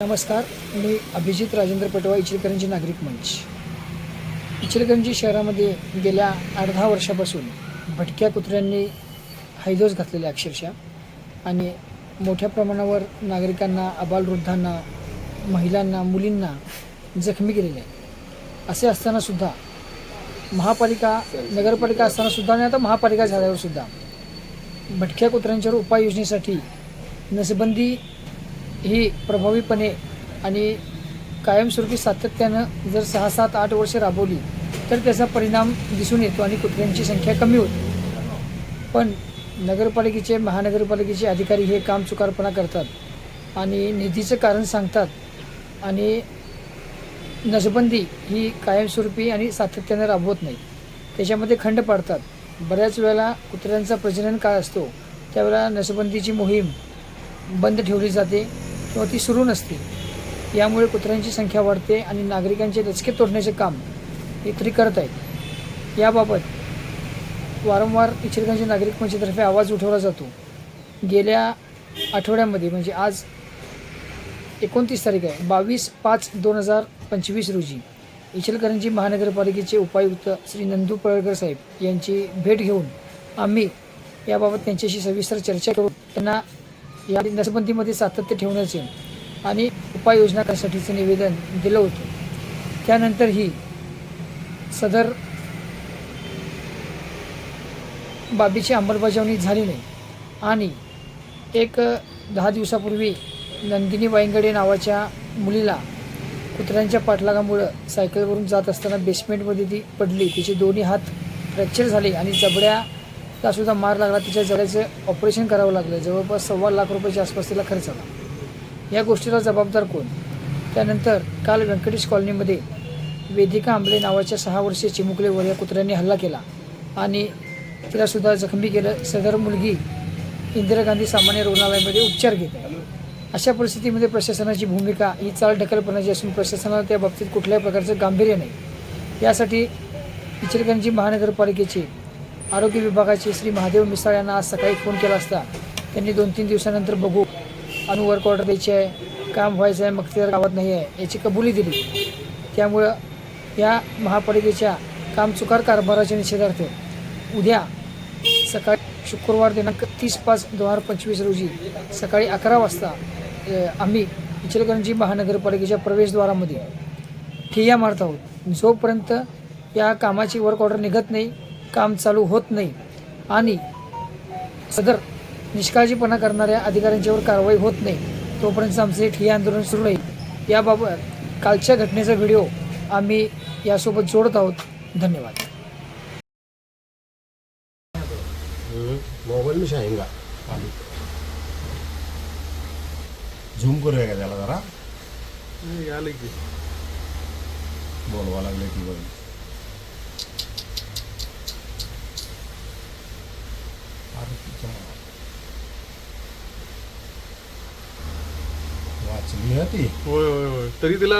नमस्कार मी अभिजित राजेंद्र पटवा इचलकरंजी नागरिक मंच. इचलकरंजी शहरामध्ये गेल्या अर्धा वर्षापासून भटक्या कुत्र्यांनी हैदोस घातलेले आहे अक्षरशः आणि मोठ्या प्रमाणावर नागरिकांना अबालवृद्धांना महिलांना मुलींना जखमी केलेले आहे असे असतानासुद्धा महापालिका नगरपालिका असतानासुद्धा आणि आता महापालिका झाल्यावरसुद्धा भटक्या कुत्र्यांच्यावर उपाययोजनेसाठी नसबंदी ही प्रभावीपणे आणि कायमस्वरूपी सातत्यानं जर सहा सात आठ वर्ष राबवली तर त्याचा परिणाम दिसून येतो आणि कुत्र्यांची संख्या कमी होते. पण नगरपालिकेचे महानगरपालिकेचे अधिकारी हे काम चुकारपणा करतात आणि निधीचं कारण सांगतात आणि नसबंदी ही कायमस्वरूपी आणि सातत्यानं राबवत नाही. त्याच्यामध्ये खंड पाडतात. बऱ्याच वेळेला कुत्र्यांचा प्रजनन काळ असतो. त्यावेळेला नसबंदीची मोहीम बंद ठेवली जाते. किंवा ती सुरू नसते. यामुळे कुत्र्यांची संख्या वाढते आणि नागरिकांचे दचके तोडण्याचे काम हे तरी करत आहेत. याबाबत वारंवार इचलकरंजी नागरिक मंचतर्फे आवाज उठवला जातो. गेल्या आठवड्यामध्ये म्हणजे आज एकोणतीस तारीख आहे बावीस पाच दोन हजार पंचवीस रोजी इचलकरंजी महानगरपालिकेचे उपायुक्त श्री नंदू पळकर साहेब यांची भेट घेऊन आम्ही याबाबत त्यांच्याशी सविस्तर चर्चा करून त्यांना या नसबंदीमध्ये सातत्य ठेवण्याचे आणि उपाययोजना करण्यासाठीचं निवेदन दिलं होतं. त्यानंतरही सदर बाबीची अंमलबजावणी झाली नाही आणि एक दहा दिवसापूर्वी नंदिनी वायंगडे नावाच्या मुलीला कुत्र्यांच्या पाठलागामुळं सायकलवरून जात असताना बेसमेंटमध्ये ती पडली. तिचे दोन्ही हात फ्रॅक्चर झाले आणि जबड्या सुद्धा मार लागला तिच्या जगाचे ऑपरेशन करावं लागलं. जवळपास सव्वा लाख रुपयाच्या आसपास तिला खर्च आला. या गोष्टीला जबाबदार कोण? त्यानंतर काल व्यंकटेश कॉलनीमध्ये वेदिका आंबले नावाच्या सहा वर्षीय चिमुकलेवर या कुत्र्यांनी हल्ला केला आणि तिलासुद्धा जखमी केलं. सदर मुलगी इंदिरा गांधी सामान्य रुग्णालयामध्ये उपचार घेत. आहे अशा परिस्थितीमध्ये प्रशासनाची भूमिका ही चाल ढकलपणाची असून प्रशासनाला त्या बाबतीत कुठल्याही प्रकारचं गांभीर्य नाही. यासाठी इचलकरंजी महानगरपालिकेचे आरोग्य विभागाचे श्री महादेव मिसाळ यांना आज सकाळी फोन केला असता. त्यांनी दोन तीन दिवसानंतर बघू. अनु वर्क ऑर्डर द्यायची आहे. काम व्हायचं आहे मग ते गावात नाही आहे याची कबुली दिली. त्यामुळं या महापालिकेच्या काम चुकार कारभाराच्या निषेधार्थ उद्या सकाळी शुक्रवार दिनांक तीस पाच दोन हजार पंचवीस रोजी सकाळी अकरा वाजता आम्ही इचलकरंजी महानगरपालिकेच्या प्रवेशद्वारामध्ये ठिय्या मारत आहोत. जोपर्यंत या कामाची वर्क ऑर्डर निघत नाही काम चालू होत नाही. आणि सदर निष्काळजीपणा करणाऱ्या अधिकाऱ्यांच्यावर कारवाई होत नाही. तोपर्यंत आमचे हे ठिय्या आंदोलन सुरू राहील. याबाबत कालच्या घटनेचा व्हिडिओ आम्ही यासोबत जोडत आहोत. धन्यवाद. मोबाईल में शाहेंगा झूम करूया का त्याला जरा? बोलवा लागले की बघ अरे तिच्या वाचली आहे ती. होय होय होय. तरी तिला